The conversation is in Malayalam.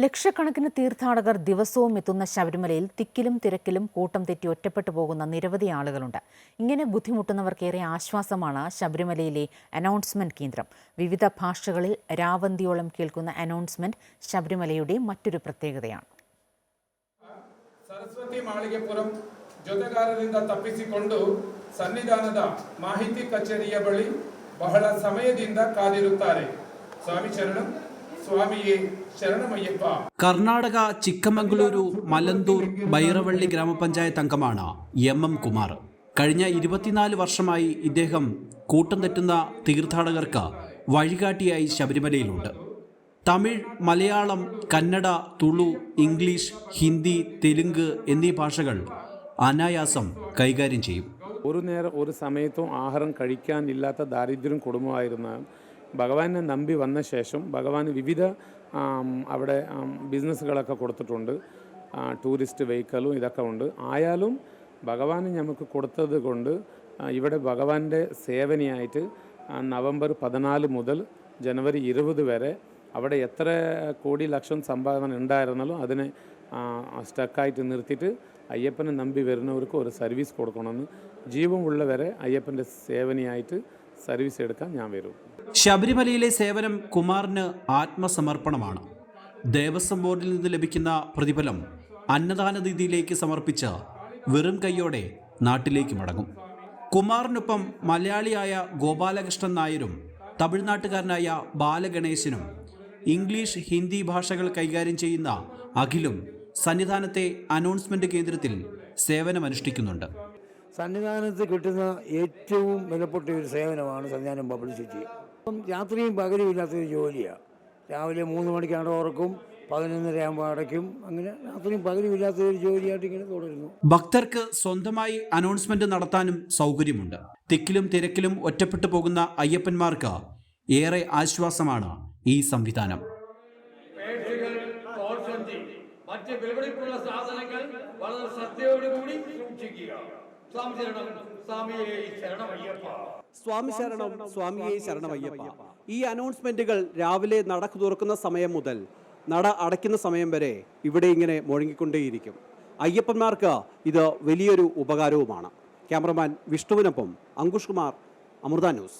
ലക്ഷക്കണക്കിന് തീർത്ഥാടകർ ദിവസവും എത്തുന്ന ശബരിമലയിൽ തിക്കിലും തിരക്കിലും കൂട്ടം തെറ്റി ഒറ്റപ്പെട്ടു പോകുന്ന നിരവധി ആളുകളുണ്ട് ഇങ്ങനെ ബുദ്ധിമുട്ടുന്നവർക്കേറെ ആശ്വാസമാണ് ശബരിമലയിലെ അനൗൺസ്മെന്റ് കേന്ദ്രം വിവിധ ഭാഷകളിൽ രാവന്തിയോളം കേൾക്കുന്ന അനൗൺസ്മെന്റ് ശബരിമലയുടെ മറ്റൊരു പ്രത്യേകതയാണ് ಸರಸ್ವತಿ ಮಾಳಿಗೆಪುರಂ ಜೊತೆಗಾರರಿಂದ ತಪ್ಪಿಸಿಕೊಂಡು ಸನ್ನಿಧಾನದ ಮಾಹಿತಿ ಕಚೇರಿಯ ಬಳಿ ಬಹಳ ಸಮಯದಿಂದ ಕಾದಿರುತ್ತಾರೆ ಸ್ವಾಮಿ ಶರಣಂ ശരണമയ്യപ്പ. കർണാടക ചിക്കമംഗളൂരു മലന്തൂർ ബൈറവള്ളി ഗ്രാമപഞ്ചായത്ത് അംഗമാണ് എം എം കുമാർ. കഴിഞ്ഞ ഇരുപത്തിനാല് വർഷമായി ഇദ്ദേഹം കൂട്ടം തെറ്റുന്ന തീർത്ഥാടകർക്ക് വഴികാട്ടിയായി ശബരിമലയിലുണ്ട്. തമിഴ് മലയാളം കന്നഡ തുളു ഇംഗ്ലീഷ് ഹിന്ദി തെലുങ്ക് എന്നീ ഭാഷകൾ അനായാസം കൈകാര്യം ചെയ്യും. ഒരു നേരം ഒരു സമയത്തും ആഹാരം കഴിക്കാനില്ലാത്ത ദാരിദ്ര്യം കുടുംബമായിരുന്ന ഭഗവാനെ നമ്പി വന്ന ശേഷം ഭഗവാൻ വിവിധ അവിടെ ബിസിനസ്സുകളൊക്കെ കൊടുത്തിട്ടുണ്ട്. ടൂറിസ്റ്റ് വെഹിക്കിളും ഇതൊക്കെ ഉണ്ട്. ആയാലും ഭഗവാൻ നമുക്ക് കൊടുത്തത് കൊണ്ട് ഇവിടെ ഭഗവാന്റെ സേവനയായിട്ട് നവംബർ പതിനാല് മുതൽ ജനുവരി ഇരുപത് വരെ അവിടെ എത്ര കോടി ലക്ഷം സമ്പാദന ഉണ്ടായിരുന്നാലും അതിനെ സ്റ്റക്കായിട്ട് നിർത്തിയിട്ട് അയ്യപ്പനെ നമ്പി വരുന്നവർക്ക് ഒരു സർവീസ് കൊടുക്കണമെന്ന് ജീവമുള്ളവരെ അയ്യപ്പന്റെ സേവനയായിട്ട് സർവീസ് എടുക്കാൻ ഞാൻ വരും. ശബരിമലയിലെ സേവനം കുമാറിന് ആത്മസമർപ്പണമാണ്. ദേവസ്വം ബോർഡിൽ നിന്ന് ലഭിക്കുന്ന പ്രതിഫലം അന്നദാന നിധിയിലേക്ക് സമർപ്പിച്ച് വെറും കൈയോടെ നാട്ടിലേക്ക് മടങ്ങും. കുമാറിനൊപ്പം മലയാളിയായ ഗോപാലകൃഷ്ണൻ നായരും തമിഴ്നാട്ടുകാരനായ ബാലഗണേശനും ഇംഗ്ലീഷ് ഹിന്ദി ഭാഷകൾ കൈകാര്യം ചെയ്യുന്ന അഖിലും സന്നിധാനത്തെ അനൗൺസ്മെന്റ് കേന്ദ്രത്തിൽ സേവനമനുഷ്ഠിക്കുന്നുണ്ട്. സന്നിധാനത്ത് കിട്ടുന്ന ഏറ്റവും വിലപ്പെട്ട ഒരു സേവനമാണ് സന്നിധാനം പബ്ലിസിറ്റി അപ്പം രാത്രിയും പകലും ഇല്ലാത്തൊരു ജോലിയാണ് രാവിലെ മൂന്ന് മണിക്കാണ് ഉറക്കും പതിനൊന്നര ആകുമ്പോൾ അടയ്ക്കും. അങ്ങനെ രാത്രിയും പകലും ഇല്ലാത്തൊരു ജോലിയായിട്ട് ഇങ്ങനെ തുടരുന്നു. ഭക്തർക്ക് സ്വന്തമായി അനൗൺസ്മെന്റ് നടത്താനും സൗകര്യമുണ്ട്. തിക്കിലും തിരക്കിലും ഒറ്റപ്പെട്ടു പോകുന്ന അയ്യപ്പന്മാർക്ക് ഏറെ ആശ്വാസമാണ് ഈ സംവിധാനം. മറ്റ് വിലപിടിപ്പുള്ള സാധനങ്ങൾ വളരെ ശ്രദ്ധയോടുകൂടി സൂക്ഷിക്കുക. സ്വാമി ശരണം സ്വാമിയെ ശരണമയ്യപ്പ. സ്വാമി ശരണം സ്വാമിയെ ശരണമയ്യപ്പ. ഈ അനൗൺസ്മെന്റുകൾ രാവിലെ നട തുറക്കുന്ന സമയം മുതൽ നട അടയ്ക്കുന്ന സമയം വരെ ഇവിടെ ഇങ്ങനെ മുഴങ്ങിക്കൊണ്ടേയിരിക്കും. അയ്യപ്പന്മാർക്ക് ഇത് വലിയൊരു ഉപകാരവുമാണ്. ക്യാമറമാൻ വിഷ്ണുവിനൊപ്പം അങ്കുഷ് കുമാർ അമൃത ന്യൂസ്.